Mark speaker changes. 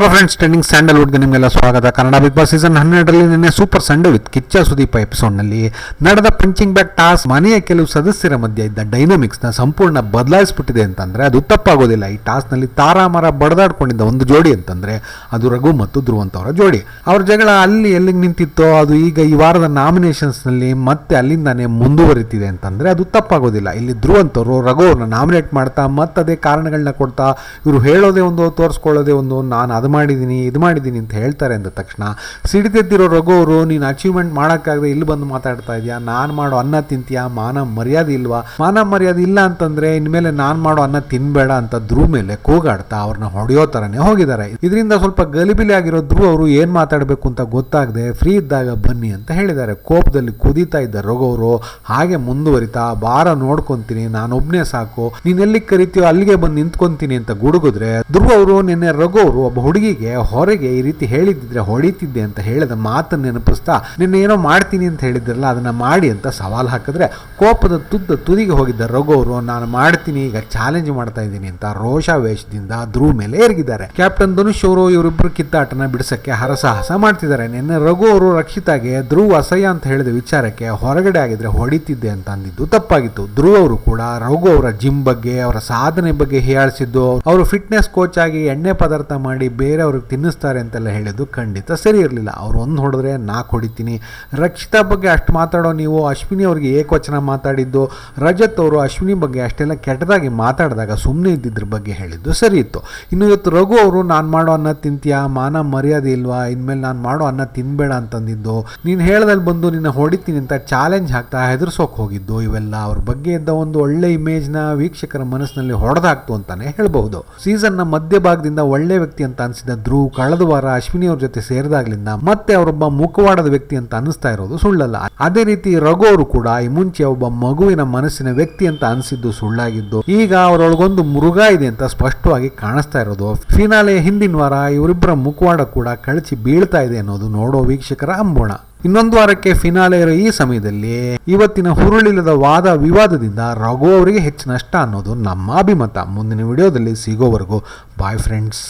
Speaker 1: ನಮಸ್ಕಾರ friends trending ಸ್ಯಾಂಡಲ್ವುಡ್ಗೆ ನಿಮಗೆಲ್ಲ ಸ್ವಾಗತ. ಕನ್ನಡ ಬಿಗ್ ಬಾಸ್ ಸೀಸನ್ ಹನ್ನೆರಡರಲ್ಲಿ ನಿನ್ನೆ super Sunday with Kichcha Sudeep ಎಪಿಸೋಡ್ನಲ್ಲಿ ನಡೆದ ಪಂಚಿಂಗ್ ಬ್ಯಾಕ್ ಟಾಸ್ ಮನೆಯ ಕೆಲವು ಸದಸ್ಯರ ಮಧ್ಯೆ ಇದ್ದ ಡೈನಮಿಕ್ಸ್ನ ಸಂಪೂರ್ಣ ಬದಲಾಯಿಸ್ಬಿಟ್ಟಿದೆ ಅಂತಂದರೆ ಅದು ತಪ್ಪಾಗೋದಿಲ್ಲ. ಈ ಟಾಸ್ನಲ್ಲಿ ತಾರಾಮರ ಬಡದಾಡ್ಕೊಂಡಿದ್ದ ಒಂದು ಜೋಡಿ ಅಂತಂದರೆ ಅದು ರಘು ಮತ್ತು ಧ್ರುವಂತವರ ಜೋಡಿ. ಅವ್ರ ಜಗಳ ಅಲ್ಲಿ ಎಲ್ಲಿಗೆ ನಿಂತಿತ್ತೋ ಅದು ಈಗ ಈ ವಾರದ ನಾಮಿನೇಷನ್ಸ್ನಲ್ಲಿ ಮತ್ತೆ ಅಲ್ಲಿಂದಾನೇ ಮುಂದುವರಿತಿದೆ ಅಂತಂದರೆ ಅದು ತಪ್ಪಾಗೋದಿಲ್ಲ. ಇಲ್ಲಿ ಧ್ರುವಂತವರು ರಘು ಅವ್ರನ್ನ ನಾಮಿನೇಟ್ ಮಾಡ್ತಾ ಮತ್ತದೇ ಕಾರಣಗಳನ್ನ ಕೊಡ್ತಾ ಇವರು ಹೇಳೋದೇ ಒಂದು, ತೋರಿಸ್ಕೊಳ್ಳೋದೇ ಒಂದು, ನಾನು ಅದು ಮಾಡಿದ್ದೀನಿ ಇದು ಮಾಡಿದ್ದೀನಿ ಅಂತ ಹೇಳ್ತಾರೆ ಅಂದ ತಕ್ಷಣ, ಸಿಡಿದೆದ್ದಿರೋ ರಘು ಅವರು, ನೀನು ಅಚೀವ್ಮೆಂಟ್ ಮಾಡೋಕ್ಕಾಗದೆ ಇಲ್ಲಿ ಬಂದು ಮಾತಾಡ್ತಾ ಇದೆಯಾ? ನಾನು ಮಾಡೋ ಅನ್ನ ತಿಂತೀಯಾ? ಮಾನ ಮರ್ಯಾದೆ ಇಲ್ವಾ? ಮಾನ ಮರ್ಯಾದೆ ಇಲ್ಲ ಅಂತಂದ್ರೆ ಇನ್ಮೇಲೆ ನಾನು ಮಾಡೋ ಅನ್ನ ತಿನ್ಬೇಡ ಅಂತ ಧ್ರುವ ಮೇಲೆ ಕೂಗಾಡ್ತಾ ಅವ್ರನ್ನ ಹೊಡೆಯೋ ಥರನೇ ಹೋಗಿದ್ದಾರೆ. ಇದರಿಂದ ಸ್ವಲ್ಪ ಗಲಿಬಿಲಿ ಆಗಿರೋ ಧ್ರುವ ಅವರು ಏನು ಮಾತಾಡಬೇಕು ಅಂತ ಗೊತ್ತಾಗದೆ ಫ್ರೀ ಇದ್ದಾಗ ಬನ್ನಿ ಅಂತ ಹೇಳಿದ್ದಾರೆ. ಕೋಪದಲ್ಲಿ ಕುದೀತಾ ಇದ್ದ ರಘು ಅವರು, ಹಾಗೆ ಮುಂದುವರಿತಾ, ಬಾರ ನೋಡ್ಕೊಂತೀನಿ ನಾನೊಬ್ಬನೇ ಸಾಕು. ನೀನ್ ಎಲ್ಲಿಗೆ ಕರಿತೀಯೋ ಅಲ್ಲಿಗೆ ಬಂದು ನಿಂತ್ಕೊಂತೀನಿ ಅಂತ ಗುಡುಗಿದ್ರೆ ಧ್ರುವ ಅವರು, ನಿನ್ನೆ ರಘು ಅವರು ಒಬ್ಬ ಹುಡುಗಿಗೆ ಹೊರಗೆ ಈ ರೀತಿ ಹೇಳಿದ್ದಿದ್ರೆ ಹೊಡಿತಿದ್ದೆ ಅಂತ ಹೇಳಿದ ಮಾತನ್ನು ನೆನಪಿಸ್ತಾ, ನಿನ್ನ ಏನೋ ಮಾಡ್ತೀನಿ ಅಂತ ಹೇಳಿದ್ರಲ್ಲ, ಅದನ್ನ ಮಾಡಿ ಅಂತ ಸವಾಲು ಹಾಕಿದ್ರೆ, ಕೋಪದ ತುದ್ದ ತುದಿಗೆ ಹೋಗಿದ್ದ ರಘು ಅವರು ನಾನು ಮಾಡ್ತೀನಿ, ಈಗ ಚಾಲೆಂಜ್ ಮಾಡ್ತಾ ಇದ್ದೀನಿ ಅಂತ ರೋಷಾವೇಶದಿಂದ ಧ್ರುವ ಮೇಲೆ ಎರಗಿದ್ದಾರೆ ಕ್ಯಾಪ್ಟನ್ ಧನುಷ್ ಅವರು ಇವರಿಬ್ಬರು ಕಿತ್ತಾಟನ ಬಿಡಿಸಕ್ಕೆ ಹರಸಾಹಸ ಮಾಡ್ತಿದ್ದಾರೆ. ನಿನ್ನೆ ರಘು ಅವರು ರಕ್ಷಿತಾಗೆ ಧ್ರುವ ಅಸಹ್ಯ ಅಂತ ಹೇಳಿದ ವಿಚಾರಕ್ಕೆ ಹೊರಗಡೆ ಆಗಿದ್ರೆ ಹೊಡಿತಿದ್ದೆ ಅಂತ ಅಂದಿದ್ದು ತಪ್ಪಾಗಿತ್ತು. ಧ್ರುವ ಅವರು ಕೂಡ ರಘು ಅವರ ಜಿಮ್ ಬಗ್ಗೆ, ಅವರ ಸಾಧನೆ ಬಗ್ಗೆ ಹೀಯಾಳಿಸಿದ್ದು ಅವರು ಫಿಟ್ನೆಸ್ ಕೋಚ್ ಆಗಿ ಎಣ್ಣೆ ಪದಾರ್ಥ ಮಾಡಿ ಬೇರೆಯವ್ರಿಗೆ ತಿನ್ನಿಸ್ತಾರೆ ಅಂತೆಲ್ಲ ಹೇಳಿದ್ದು ಖಂಡಿತ ಸರಿ ಇರಲಿಲ್ಲ. ಅವ್ರು ಒಂದು ಹೊಡೆದ್ರೆ ನಾಲ್ಕು ಹೊಡಿತೀನಿ ರಕ್ಷಿತಾ ಬಗ್ಗೆ ಅಷ್ಟು ಮಾತಾಡೋ ನೀವು, ಅಶ್ವಿನಿ ಅವ್ರಿಗೆ ಏಕವಚನ ಮಾತಾಡಿದ್ದು, ರಜತ್ ಅವರು ಅಶ್ವಿನಿ ಬಗ್ಗೆ ಅಷ್ಟೆಲ್ಲ ಕೆಟ್ಟದಾಗಿ ಮಾತಾಡಿದಾಗ ಸುಮ್ಮನೆ ಇದ್ದಿದ್ರ ಬಗ್ಗೆ ಹೇಳಿದ್ದು ಸರಿ ಇತ್ತು. ಇನ್ನು ಇವತ್ತು ರಘು ಅವರು, ನಾನು ಮಾಡೋ ಅನ್ನ ತಿಂತೀಯಾ? ಮಾನ ಮರ್ಯಾದೆ ಇಲ್ವಾ? ಇನ್ಮೇಲೆ ನಾನು ಮಾಡೋ ಅನ್ನ ತಿನ್ಬೇಡ ಅಂತಂದಿದ್ದು. ನೀನು ಹೇಳ್ದಲ್ಲಿ ಬಂದು ನಿನ್ನ ಹೊಡಿತೀನಿ ಅಂತ ಚಾಲೆಂಜ್ ಹಾಕ್ತಾ ಹೆದರ್ಸೋಕೆ ಹೋಗಿದ್ದು. ಇವೆಲ್ಲ ಅವ್ರ ಬಗ್ಗೆ ಇದ್ದ ಒಂದು ಒಳ್ಳೆ ಇಮೇಜ್ನ ವೀಕ್ಷಕರ ಮನಸ್ಸಿನಲ್ಲಿ ಹೊಡೆದಾಕ್ತು ಅಂತಾನೆ ಹೇಳಬಹುದು. ಸೀಸನ್ನ ಮಧ್ಯಭಾಗದಿಂದ ಒಳ್ಳೆ ವ್ಯಕ್ತಿ ಅಂತ ಅನಿಸಿದ ಧ್ರುವ್ ಕಳೆದ ವಾರ ಅಶ್ವಿನಿ ಅವ್ರ ಜೊತೆ ಸೇರಿದಾಗ್ಲಿಂದ ಮತ್ತೆ ಅವರೊಬ್ಬ ಮುಖವಾಡದ ವ್ಯಕ್ತಿ ಅಂತ ಅನಿಸ್ತಾ ಇರೋದು ಸುಳ್ಳಲ್ಲ. ಅದೇ ರೀತಿ ರಘು ಅವರು ಕೂಡ ಈ ಮುಂಚೆ ಒಬ್ಬ ಮಗುವಿನ ಮನಸ್ಸಿನ ವ್ಯಕ್ತಿ ಅಂತ ಅನಿಸಿದ್ದು ಸುಳ್ಳಾಗಿದ್ದು ಈಗ ಅವರೊಳಗೊಂದು ಮೃಗ ಇದೆ ಅಂತ ಸ್ಪಷ್ಟವಾಗಿ ಕಾಣಿಸ್ತಾ ಇರೋದು. ಫಿನಾಲೆ ಹಿಂದಿನ ವಾರ ಇವರಿಬ್ಬರ ಮುಖವಾಡ ಕೂಡ ಕಳಚಿ ಬೀಳ್ತಾ ಇದೆ ಅನ್ನೋದು ನೋಡೋ ವೀಕ್ಷಕರ ಅಂಬೋಣ ಇನ್ನೊಂದು ವಾರಕ್ಕೆ ಫಿನಾಲೆ ಇರೋ ಈ ಸಮಯದಲ್ಲಿ ಇವತ್ತಿನ ಹುರುಳಿಲ್ಲದ ವಾದ ವಿವಾದದಿಂದ ರಘು ಅವರಿಗೆ ಹೆಚ್ಚು ನಷ್ಟ ಅನ್ನೋದು ನಮ್ಮ ಅಭಿಮತ. ಮುಂದಿನ ವಿಡಿಯೋದಲ್ಲಿ ಸಿಗೋವರೆಗೂ ಬಾಯ್ ಫ್ರೆಂಡ್ಸ್.